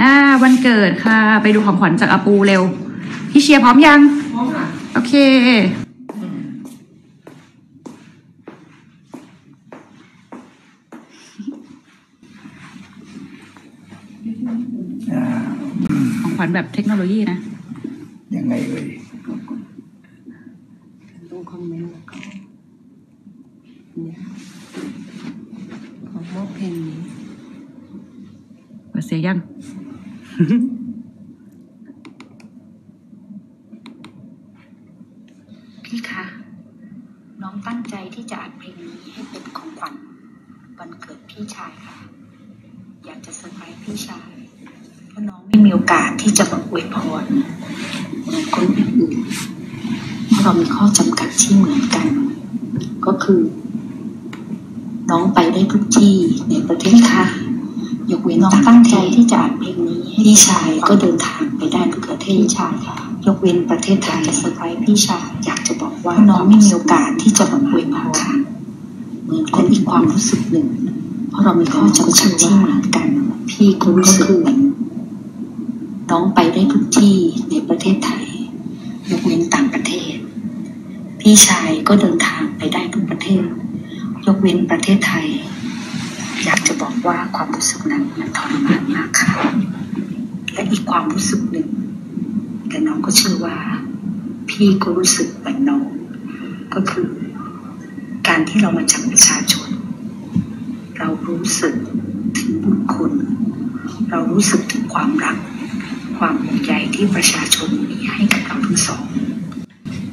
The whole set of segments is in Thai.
อ่าวันเกิดค่ะ ไปดูของขวัญจากอาปูเร็ว พี่เชียร์พร้อมยัง พร้อมค่ะ โอเค ของขวัญแบบเทคโนโลยีนะ ยังไงเอ่ยตรงคอมเมนต์แล้วก็เนี่ยขอมอบเพลงนี้เปิดเสียยัง พี่คะ น้องตั้งใจที่จะอัดเพลงนี้ให้เป็นของขวัญวันเกิดพี่ชายค่ะ อยากจะเซอร์ไพรส์พี่ชาย เพราะน้องไม่มีโอกาสที่จะมาอวยพรเหมือนคนอื่นเพราะเรามีข้อจำกัดที่เหมือนกัน ก็คือ น้องไปได้ทุกที่ในประเทศค่ะ นน้องตั้งใจที่จะอัดเพลงนี้ให้พี่ชายก็เดินทางไปได้ทุกประเทศพี่ชายค่ะ ยกเว้นประเทศไทยเซอร์ไพรส์พี่ชายอยากจะบอกว่าน้องไม่มีโอกาสที่จะมาอวยพรค่ะเหมือนคนอีกความรู้สึกหนึ่ง เพราะเรามีข้อจำกัดที่เหมือนกัน พี่ก็รู้สึกเหมือนน้องไปได้ทุกที่ในประเทศไทย ยกเว้นต่างประเทศ พี่ชายก็เดินทางไปได้ทุกประเทศ ยกเว้นประเทศไทยอยากจะบอก ว่าความรู้สึกนั้นมันทรมานมากค่ะ และอีกความรู้สึกหนึ่ง แต่น้องก็เชื่อว่า พี่ก็รู้สึกเหมือนน้อง ก็คือ การที่เรามาจากประชาชน เรารู้สึกถึงบุญคุณ เรารู้สึกถึงความรัก ความห่วงใยที่ประชาชนมีให้กับเราทั้งสอง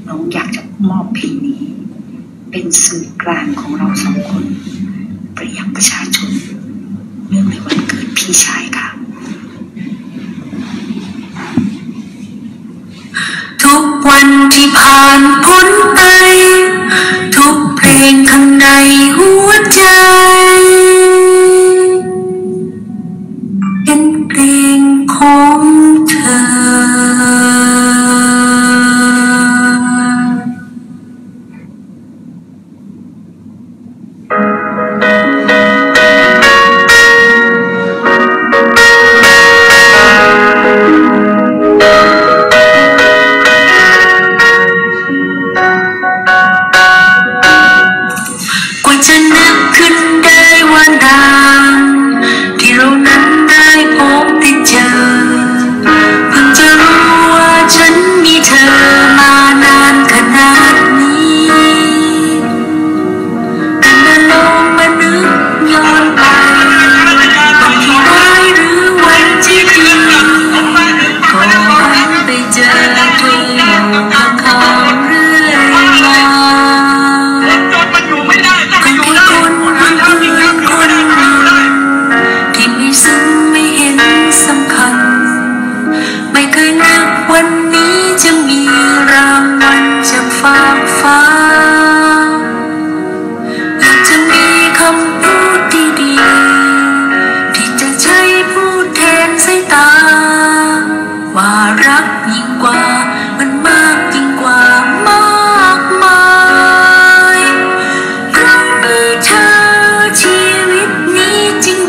น้องอยากจะมอบเพลงนี้ เป็นสื่อกลางของเราสองคนไปยังประชาชนเนื่องในวันเกิด พี่ชายค่ะ ทุกวันที่ผ่าน นึกขึ้นได้วันนาน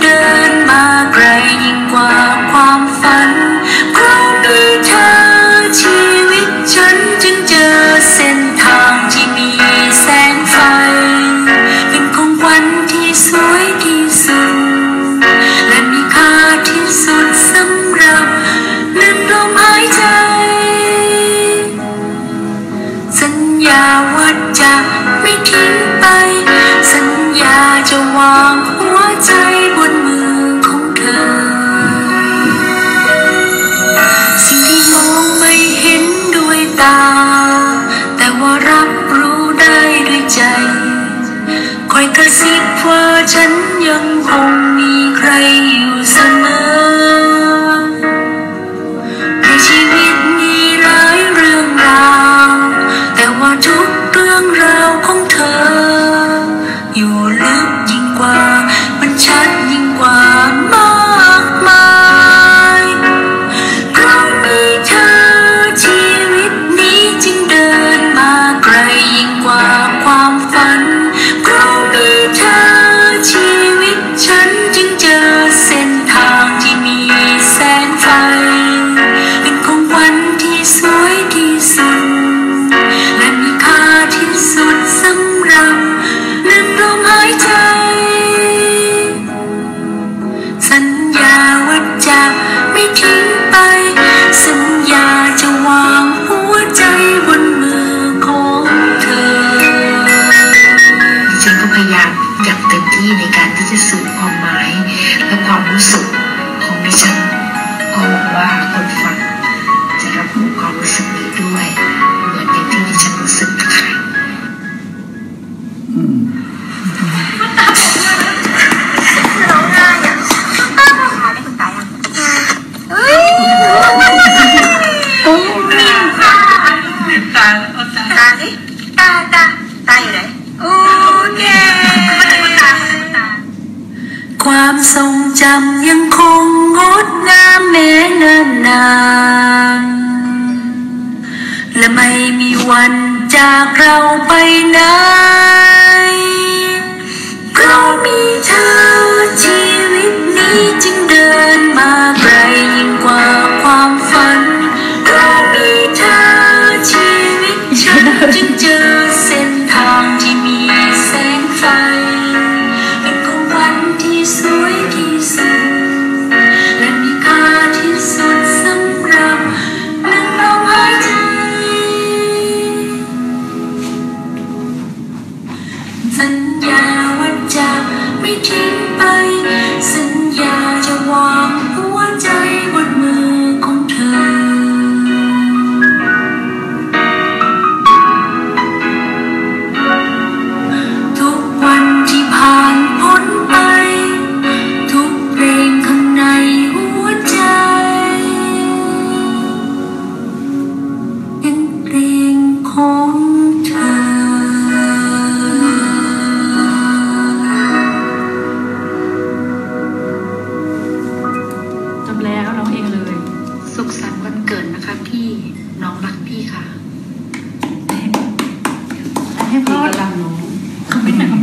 นี้ ตา แต่ว่ารับรู้ได้ด้วยใจ คอยกระซิบว่าฉันยังคงมีใครอยู่เสมอ ที่สื่อความหมายและความรู้สึก วันจากเราไปไหน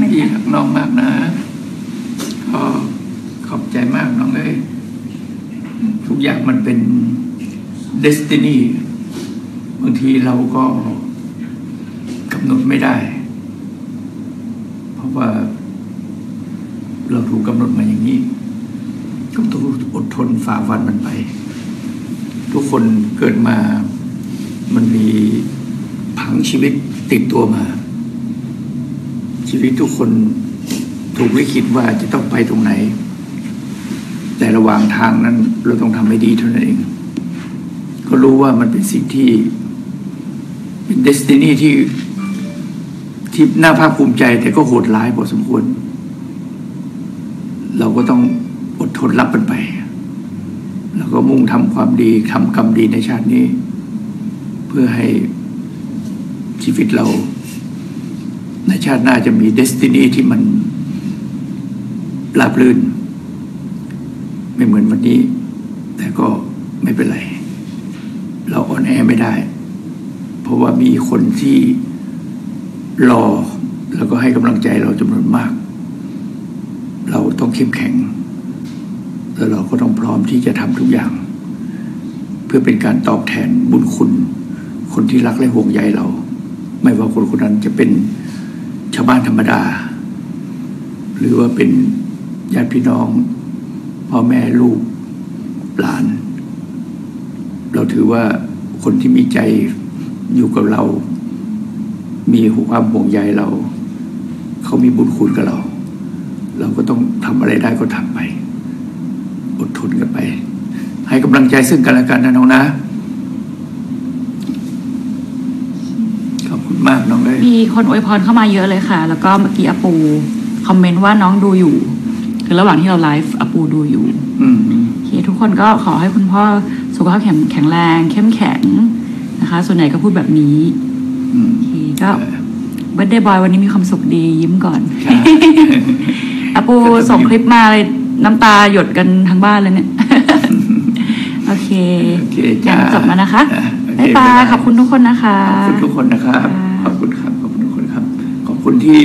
พี่หักน้องมากนะก็ขอบใจมากน้องเอ้ยทุกอย่างมันเป็นเดสตินีบางทีเราก็กำหนดไม่ได้ เพราะว่า เราถูกกำหนดมาอย่างนี้ ก็ต้องอดทนฝ่าฟันมันไป ทุกคนเกิดมามันมีผังชีวิตติดตัวมา ชีวิตทุกคนถูกลิขิตว่าจะต้องไปตรงไหน แต่ระหว่างทางนั้น เราต้องทำให้ดีเท่านั้นเอง ก็รู้ว่ามันเป็นสิ่งที่ เป็นเดสตินีที่ที่น่าภาคภูมิใจ แต่ก็โหดร้ายพอสมควร เราก็ต้องอดทนรับมันไป แล้วก็มุ่งทำความดีทำกรรมดีในชาตินี้ เพื่อให้ชีวิตเรา ในชาติหน้าจะมีเดสตินีที่มันราบรื่น ไม่เหมือนวันนี้ แต่ก็ไม่เป็นไร เราอ่อนแอไม่ได้ เพราะว่ามีคนที่รอแล้วก็ให้กำลังใจเราจำนวนมาก เราต้องเข้มแข็ง แล้วเราก็ต้องพร้อมที่จะทำทุกอย่าง เพื่อเป็นการตอบแทนบุญคุณ คนที่รักและห่วงใยเรา ไม่ว่าคนคนนั้นจะเป็น ชาวบ้านธรรมดา หรือว่าเป็นญาติพี่น้องพ่อแม่ลูกหลาน เราถือว่าคนที่มีใจอยู่กับเรา มีความห่วงใยเรา เขามีบุญคุณกับเรา เราก็ต้องทำอะไรได้ก็ทำไป อดทนกันไป ให้กำลังใจซึ่งกันและกันนะน้องนะ ขอบคุณมากน้อง เลย มีคนอวยพรเข้ามาเยอะเลยค่ะ แล้วก็เมื่อกี้อาปูคอมเมนต์ว่าน้องดูอยู่ คือระหว่างที่เราไลฟ์อาปูดูอยู่อืมโอเคทุกคนก็ขอให้คุณพ่อสุขภาพแข็งแข็งแรง เข้มแข็งนะคะ ส่วนใหญ่ก็พูดแบบนี้อืมโอเคก็เบิร์ดเดย์บอยวันนี้มีความสุขดียิ้มก่อนใช่อาปูส่งคลิปมาเลยน้ำตาหยดกันทั้งบ้านเลยเนี่ย โอเคโอเคจ้างั้นจบแล้วนะคะอะโอเคบ๊ายบายบ๊ายบายขอบคุณทุกคนนะคะ ขอบคุณทุกคนนะครับค่ะ ขอบคุณครับ ขอบคุณทุกคนครับ ขอบคุณที่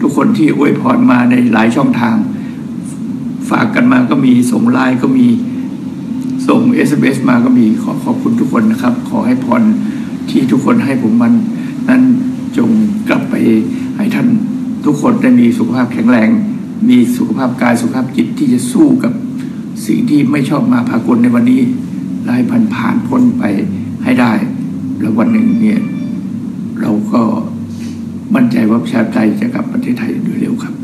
ทุกคนที่อวยพรมาในหลายช่องทาง ฝากกันมาก็มีส่งไลน์ก็มีส่ง SMS มาก็มีขอขอบคุณทุกคนนะครับ ขอให้พรที่ทุกคนให้ผมมันนั้นจงกลับไปให้ท่านทุกคนได้มีสุขภาพแข็งแรง มีสุขภาพกายสุขภาพจิตที่จะสู้กับสิ่งที่ไม่ชอบมาพากลในวันนี้และให้ผ่านผ่านพ้นไปให้ได้ แล้ววันหนึ่งเนี่ย เราก็มั่นใจว่าประชาธิปไตยจะกลับประเทศไทยโดยเร็วครับ